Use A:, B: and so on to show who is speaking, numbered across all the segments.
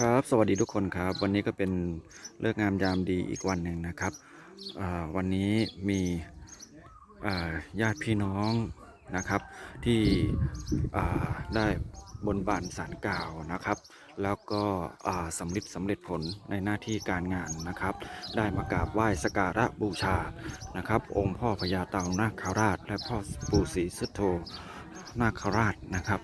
A: ครับ สวัสดีทุกคนครับ วันนี้ก็เป็นเลิกงามยามดีอีกวันหนึ่งนะครับวันนี้มีญาติพี่น้องนะครับ ที่ได้บนบานสารกล่าวนะครับ แล้วก็สำลิดสำเร็จผลในหน้าที่การงานนะครับ ได้มากราบไหว้สกการะบูชานะครับ องค์พ่อพญาเต่านาคราช และพ่อปู่ศรีสุโธนาคราชนะครับ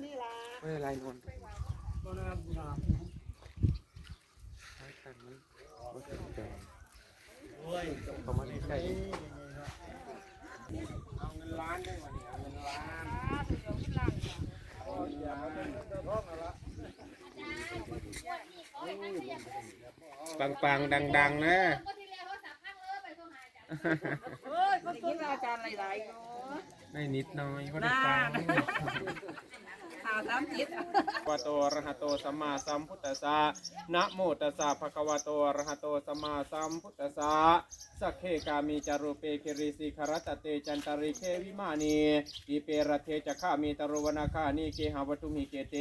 B: ไม่
A: เป็นไรนนท์ใช้กันมันรู้สึกแดงเขามาใกล้
B: เอาเงินล้านได้วันนี้เอาเงินล้านปังปังดังดังๆนะ
C: เฮ้ยก็ต้นอาจารย์หลายๆเนาะ
B: ได้นิดหน้อยก็ได้ฟัง
C: ข่าวสามจิต
B: วะโตอะระหะโตสัมมาสัมพุทธัสสะนะโมตัสสะภะคะวะโตอะระหะโตสัมมาสัมพุทธัสสะสักเคกามีจารุเปคิริสิคารตเตจันตาริเควิมานีอีเปรเทจะข้ามีตรุวนาคานีเกหาวัตุมิเกเต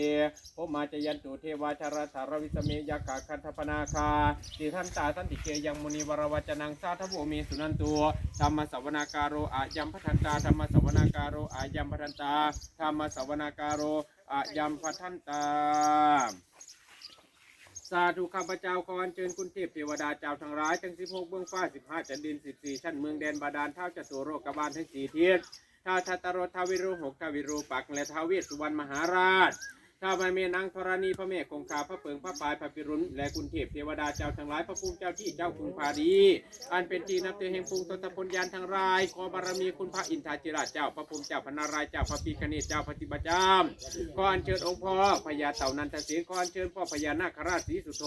B: โพมาจยันตุเทวาชารสารวิสเมยกาคันธปนาคาติทันตาทันติเกยังมุนีวรวจนังสาทโวมีสุนันตัวธรรมสวนาการโรอายัมพัทันตาธรรมสวนาการโรอายัมพัทันตาธรรมสวนาการโร อายัมพัทันตา สาธุข้าพเจ้าขออัญเชิญคุณเทพเทวดาเจ้าทั้งหลายทั้งสิบหกเบื้องฟ้าสิบห้าจันดินสิบสี่ชั้นเมืองแดนบาดาลเท้าจตุโรกบาลทั้งสี่ทิศท้าทัตตรทาวิรุหกทาวิรูปักและทาวเวสสุวรรณมหาราช ข้าพระเมนางธรณีพระเมฆคงคาพระเปิงพระปายพระปิรุณและคุณเทพเทวดาเจ้าทั้งหลายพระภูมิเจ้าที่เจ้าคุงพาดี อันเป็นที่นับถือแห่งภูมิตนตพลยานทั้งราย ขอบารมีคุณพระอินทาจิราชเจ้าพระภูมิเจ้าพนารายเจ้าพระปีคเนศเจ้าพระติบาจามขออัญเชิญองค์พ่อพญาเต่านันทเสนขออัญเชิญพ่อพญานาคราชสีสุโธ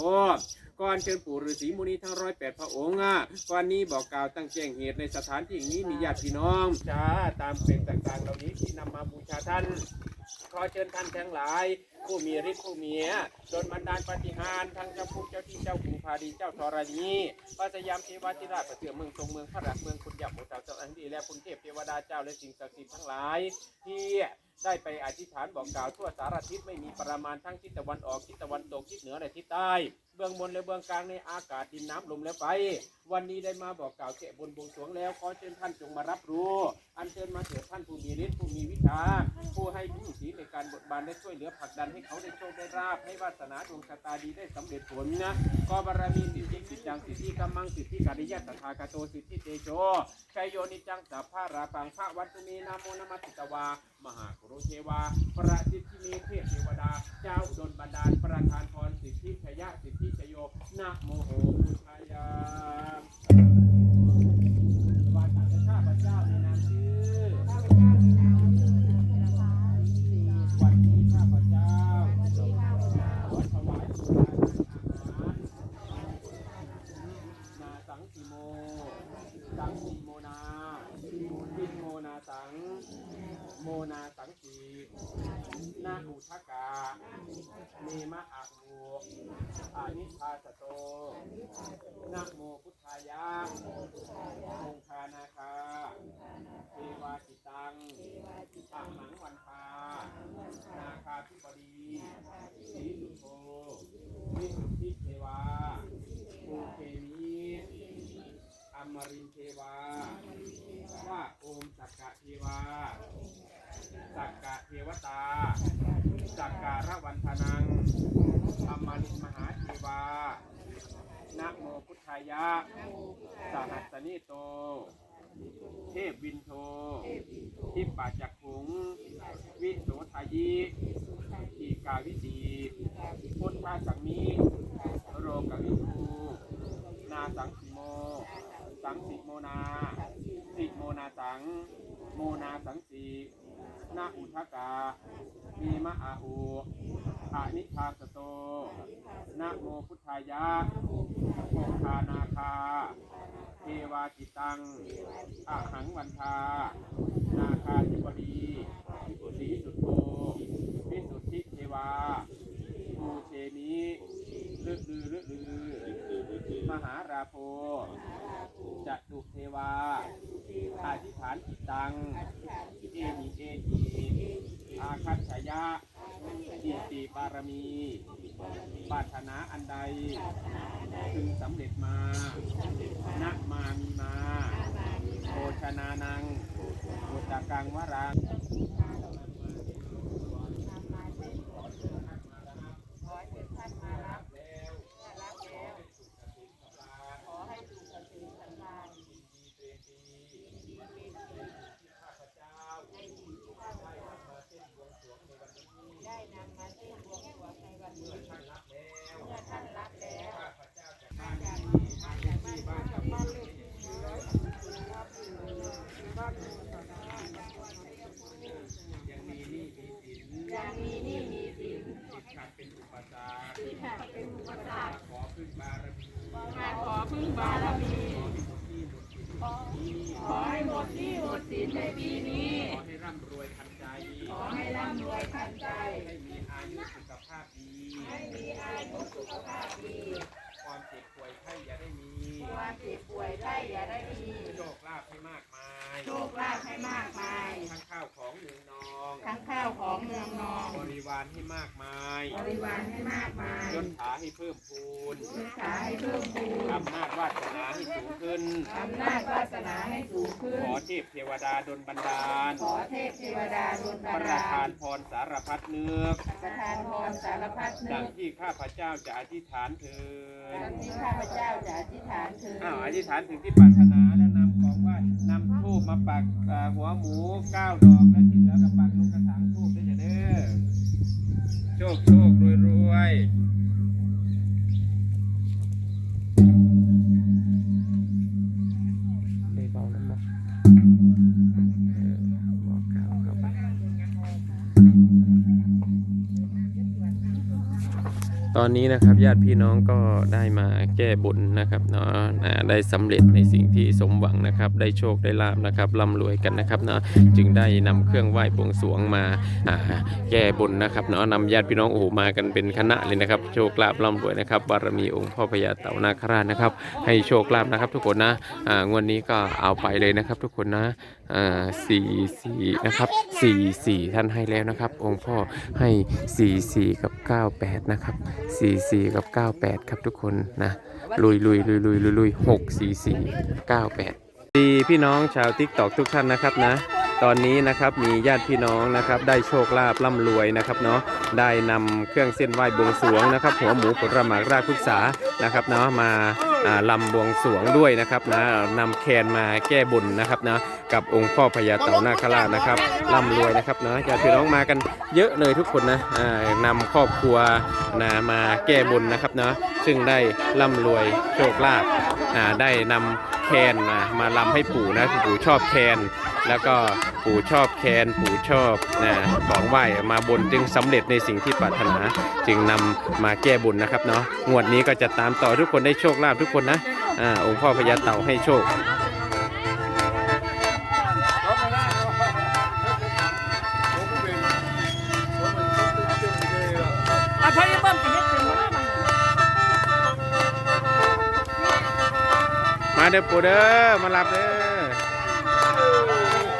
B: ขออัญเชิญปู่ฤาษีมุนีทั้งร้อยแปดพระองค์อะก่อนนี้บอกกล่าวตั้งแจ้งเหตุในสถานที่นี้มีญาติพี่น้องจ้าตามเป็นต่างๆเหล่านี้ที่นำมาบูชาท่าน ขอเชิญท่านทั้งหลาย ผู้มีฤทธิ์ผู้มีจนบันดาลปฏิหารทั้งเจ้าภูมิเจ้าที่เจ้าขุนพาดีเจ้าธรณีพระสยามเทวาธิราชประเสือเมืองทรงเมืองพระรักเมืองคุณยาโมสาวเจ้าอันดีและคุณเทพเทวดาเจ้าและสิ่งศักดิ์สิทธิ์ทั้งหลายที่ ได้ไปอธิษฐานบอกกล่าวทั่วสารทิศไม่มีประมาณทั้งทิศตะวันออกทิศตะวันตกทิศเหนือและทิศใต้เบื้องบนและเบื้องกลางในอากาศดินน้ำลมและไฟ วันนี้ได้มาบอกกล่าวแก่บนบวงสรวงแล้วขอเชิญท่านจงมารับรู้ อันเชิญมาเถิดท่านผู้มีฤทธิ์ผู้มีวิชาผู้ให้ผู้สีในการบทบานได้ช่วยเหลือผลักดันให้เขาได้โชคได้ราบให้วาสนาดวงชะตาดีได้สำเร็จผลนะก็บารมีสิทธิสิทธิจังสิทธิกำมังสิทธิกานิยะตถาคาโตสิทธิเตโชชัยโยนิจังสัพพะราปังพระวัตตุเมนาโมนามัสสิตวามหากุรุเทวา ประสิทธิเมเทพเทวดา เจ้าดลบันดาลประทานพรสิทธิชยะสิทธิชโยนะโมโหพุทธายา อมรินเทวา ว่าโอมสักกะเทวา สักกะเทวตา สักการะวันทนังอมรินมหาเทวานะโมพุทธายะ สหัสสนิโต เทพวินโท ทิปปาจักขุง วิโสทายิทีกาวิสีพุทธาสังมิโรกวิทูนาสังสิโม สังสิโมนา สิโมนาสัง โมนาสังสีนาอุทกามีมะอาหูอานิทาสโตนะโมพุทธายะโมคานาคา เทวาจิตังอะหังวันทา นาคาธิบดีสีสุทโธวิสุทธิเทวาภูเชมิลึลือลึลือ มหาราโพจตุเทวาอธิษฐานจิตตัง เอหิเอหิอาคัตฉายะอิติบารมีปรารถนาอันใด พึงสำเร็จมานะมามีมาโภชนานังโภตกังวรัง ยังมีหนี้มีสินยังมีหนี้มีสินติดขัดเป็นอุปสรรคติด ขัดเป็นอุปสรรคขอพึ่งบารมี
C: ขอพึ่งบารมี
B: ขอให้หมดหนี้หมดสินในปีนี้
C: ขอให้
B: ร่ำรวยทันใจ
C: ขอให้ร่ำรวยทันใจ
B: ให้มีอายุสุขภาพดี
C: ให้มีอายุสุขภาพดี
B: ความเจ็บป่วยไข้อย่าได้มี
C: ความเจ็บป่วยได้อย่าได้มี
B: โชคลาภให้มากมาย
C: โชคลาภให้มากมาย
B: ทั้งข้าวของเงินนอง
C: ทั้งข้าวของเมืองนอง
B: วารให้มากมาย
C: บริวารให้มากมาย
B: ยศถาให้เพิ่มพูน
C: ศึกษาให้เพิ่มพูน
B: อำนาจวาสนาให้สูงขึ้น
C: อำนาจวาสนาให้สูงขึ้น
B: ขอเทพเทวดาดลบันดาล
C: ขอเทพเทวดาดล
B: ป
C: บัน
B: ระ
C: ดา
B: ทา
C: ล
B: นพรสารพัดเนื้อ
C: ประทานพรสารพัดนึ
B: ดัง
C: ก
B: ที่ข้าพเจ้าจะอธิษฐานเถิ
C: ดั
B: ด
C: งที่ข้าพเจ้าจะอธิษฐานถึง
B: อ้าวอธิษฐานถึงที่ปรารถนาแล้วนำของไหว้นำทูบมาปักอ่าหัวหมูเก้าดอกแล้วที่เหลือก็ปัก โชคโชครวยรวย อนนี้นะครับญาติพี่น้องก็ได้มาแก้บนนะครับเนาะได้สำเร็จในสิ่งที่สมหวังนะครับ ได้โชคได้ลาบนะครับร่ำรวยกันนะครับเนาะจึงได้นำเครื่องไหว้บวงสรวงมาแก้บนนะครับเนาะนำญาติพี่น้องโอ้โหมากันเป็นคณะเลยนะครับ โชคลาภร่ำรวยนะครับบารมีองค์พ่อพญาเต่านาคราชนะครับ ให้โชคลาภนะครับ ทุกคนนะงวดนี้ก็เอาไปเลยนะครับ ทุกคนนะสี่สี่นะครับสี่สี่ท่านให้แล้วนะครับ องค์พ่อให้สี่สี่กับเก้าแปดนะครับ44 กับ 98 ครับทุกคนนะลุยลุยลุยลุยลุยลุยหกสี่สี่เก้าแปดดีพี่น้องชาวทิกตอกทุกท่านนะครับนะ ตอนนี้นะครับมีญาติพี่น้องนะครับ ได้โชคลาภร่ำรวยนะครับเนาะได้นำเครื่องเส้นไหว้บวงสรวงนะครับ หัวหมูผลหมากรากพุกษานะครับเนาะมา ลำบวงสวงด้วยนะครับนะนำแคนมาแก้บนนะครับนะกับองค์พ่อพญาเต่านาคราชนะครับร่ำรวยนะครับเนาะญาติพี่น้องมากันเยอะเลยทุกคนนะนำครอบครัวนะมาแก้บนนะครับเนาะซึ่งได้ร่ำรวยโชคลาภได้นำแคนมามาลำให้ปู่นะปู่ชอบแคน แล้วก็ปู่ชอบแคนปู่ชอบนะของไหว้มาบนจึงสำเร็จในสิ่งที่ปรารถนา จึงนำมาแก้บุญนะครับเนาะงวดนี้ก็จะตามต่อทุกคนได้โชคลาภทุกคนนะอ่าองค์พ่อพญาเต่าให้โชคมาเด้อปู่เด้อมารับเด้อ Yeah.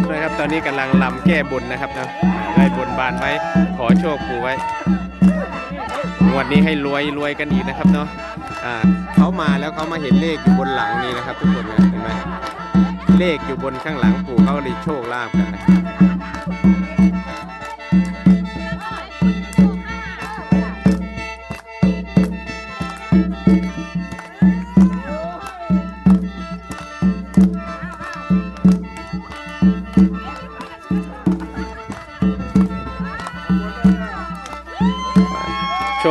B: ลำเลยครับ ตอนนี้กำลังลำแก้บนนะครับนะได้บนบานไว้ขอโชคปู่ไว้วันนี้ให้รวยรวยกันอีกนะครับเนาะอ่าเขามาแล้วเขามาเห็นเลขอยู่บนหลังนี้นะครับ ทุกคนนะเห็นไหมเลขอยู่บนข้างหลังปู่เขาเลยโชคลาภกันนะโช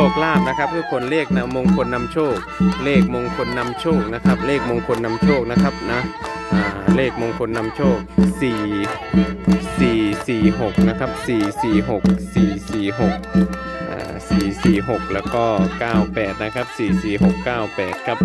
B: คลาภนะครับทุกคนเลขนะมงคลนำโชค เลขมงคลนำโชคนะครับ เลขมงคลนำโชคนะครับนะเลขมงคลนำโชค 4 4 4 6นะครับ4 4 6 4 4 6อ่า4 4 6 แล้วก็ 98 นะครับ 4 4 6 98 ครับ